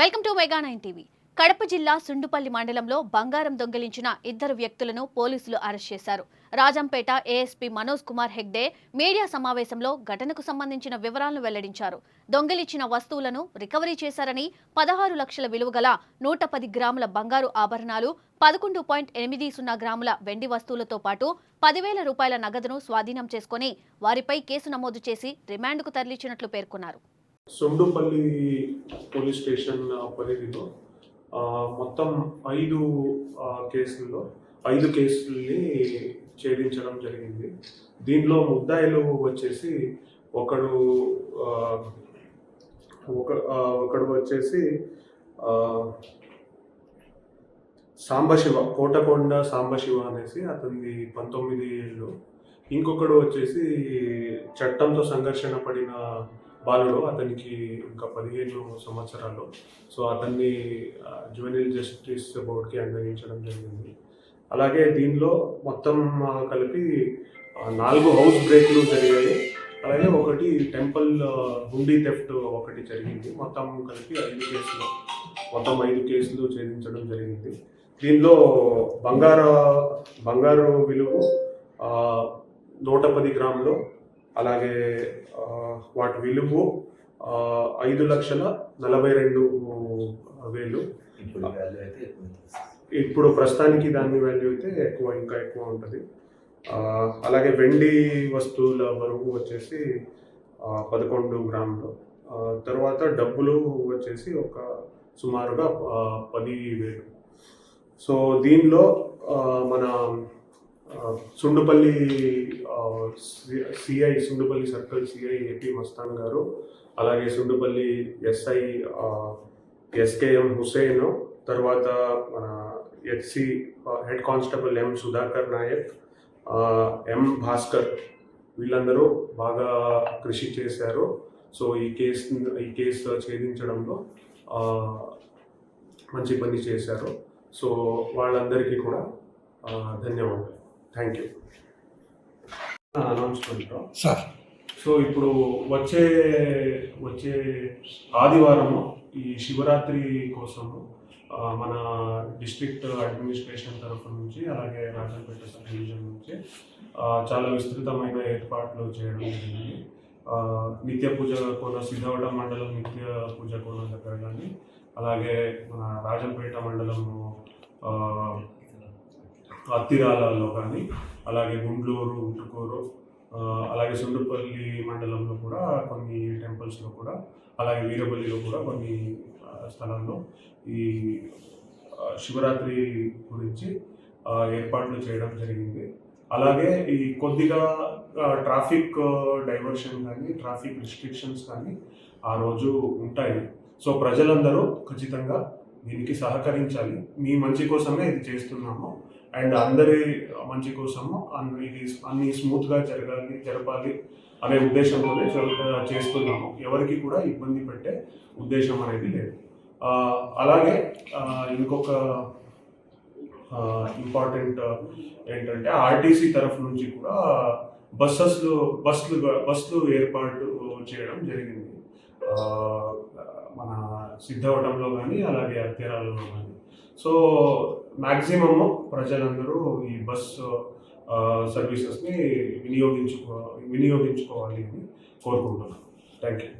Welcome to Mega nine TV. Kadapa జిల్లా సుండుపల్లి మండలంలో బంగారం దొంగిలించిన ఇద్దరు వ్యక్తులను పోలీసులు అరెస్ట్ చేశారు. రాజంపేట ఏఎస్పీ మనోజ్ కుమార్ హెగ్డే మీడియా సమావేశంలో ఘటనకు సంబంధించిన వివరాలను వెల్లడించారు. దొంగిలించిన వస్తువులను రికవరీ చేశారని పదహారు లక్షల విలువ గల నూట పది గ్రాముల బంగారు ఆభరణాలు పదకొండు పాయింట్ ఎనిమిది సున్నా గ్రాముల వెండి వస్తువులతో పాటు పదివేల రూపాయల నగదును స్వాధీనం చేసుకుని వారిపై కేసు నమోదు చేసి రిమాండ్కు తరలించినట్లు పేర్కొన్నారు. సొండుపల్లి పోలీస్ స్టేషన్ పరిధిలో మొత్తం ఐదు కేసుల్లో ఐదు కేసుల్ని ఛేదించడం జరిగింది. దీనిలో ముద్దాయిలు వచ్చేసి ఒకడు ఒక ఒకడు వచ్చేసి సాంబశివ కోటకొండ సాంబశివ అనేసి అతనిది పంతొమ్మిది ఏళ్ళు. ఇంకొకడు వచ్చేసి చట్టంతో సంఘర్షణ పడిన బాలుడు అతనికి ఇంకా పదిహేను సంవత్సరాలు. సో అతన్ని జువెనల్ జస్టిస్ బోర్డ్కి అంగీకరించడం జరిగింది. అలాగే దీనిలో మొత్తం కలిపి నాలుగు హౌస్ బ్రేక్లు జరిగాయి. అలాగే ఒకటి టెంపుల్ హుండీ థెఫ్ట్ ఒకటి జరిగింది. మొత్తం కలిపి ఐదు కేసులు మొత్తం ఐదు కేసులు ఛేదించడం జరిగింది. దీనిలో బంగారు బంగారు విలువ నూట పది గ్రాములు అలాగే వాటి విలువ ఐదు లక్షల నలభై రెండు వేలు. ఇప్పుడు ప్రస్తుతానికి దాని వాల్యూ అయితే ఎక్కువ ఇంకా ఎక్కువ ఉంటుంది. అలాగే వెండి వస్తువుల బరువు వచ్చేసి పదకొండు గ్రాములు. తర్వాత డబ్బులు వచ్చేసి ఒక సుమారుగా పది వేలు సో దీనిలో మన Sundupalli CI Sundupalli circle CI AP Mastan గారు అలాగే సుండుపల్లి ఎస్ఐ ఎస్కేఎం హుసేన్ తర్వాత మన HC head constable M Sudhakar Naik M Bhaskar వీళ్ళందరూ బాగా కృషి చేశారు. సో ఈ కేసు ఈ కేసు ఛేదించడంలో మంచి పని చేశారు. సో వాళ్ళందరికీ కూడా ధన్యవాదాలు. Thank you announcement sir. So ఇప్పుడు వచ్చే వచ్చే ఆదివారము ఈ శివరాత్రి కోసము మన డిస్ట్రిక్ట్ అడ్మినిస్ట్రేషన్ తరఫు నుంచి అలాగే రాజంపేట సబ్ డివిజన్ నుంచి చాలా విస్తృతమైన ఏర్పాట్లు చేయడం జరిగింది. నిత్య పూజ కోన సిద్ధవడం మండలం నిత్య పూజ కోన దగ్గర కానీ అలాగే మన రాజంపేట మండలము అత్తిరాలలో కానీ అలాగే గుండ్లూరు గుంటుకూరు అలాగే సుండుపల్లి మండలంలో కూడా కొన్ని టెంపుల్స్లో కూడా అలాగే వీరపల్లిలో కూడా కొన్ని స్థలాల్లో ఈ శివరాత్రి గురించి ఏర్పాట్లు చేయడం జరిగింది. అలాగే ఈ కొద్దిగా ట్రాఫిక్ డైవర్షన్ కానీ ట్రాఫిక్ రిస్ట్రిక్షన్స్ కానీ ఆ రోజు ఉంటాయి. సో ప్రజలందరూ ఖచ్చితంగా దీనికి సహకరించాలి. మీ మంచి కోసమే ఇది చేస్తున్నాము. అండ్ అందరి మంచి కోసము అన్ని అన్ని స్మూత్గా జరగాలి జరపాలి అనే ఉద్దేశంతోనే చేస్తున్నాము. ఎవరికి కూడా ఇబ్బంది పెట్టే ఉద్దేశం అనేది లేదు. అలాగే ఇంకొక ఇంపార్టెంట్ ఏంటంటే ఆర్టీసీ తరఫు నుంచి కూడా బస్సెస్లు బస్సులు బస్సులు ఏర్పాటు చేయడం జరిగింది. మన సిద్ధవటంలో కానీ అలాగే అత్యరాలలో కానీ సో మ్యాక్సిమమ్ ప్రజలందరూ ఈ బస్ సర్వీసెస్ని వినియోగించుకో వినియోగించుకోవాలి అని కోరుకుంటున్నాను థ్యాంక్ యూ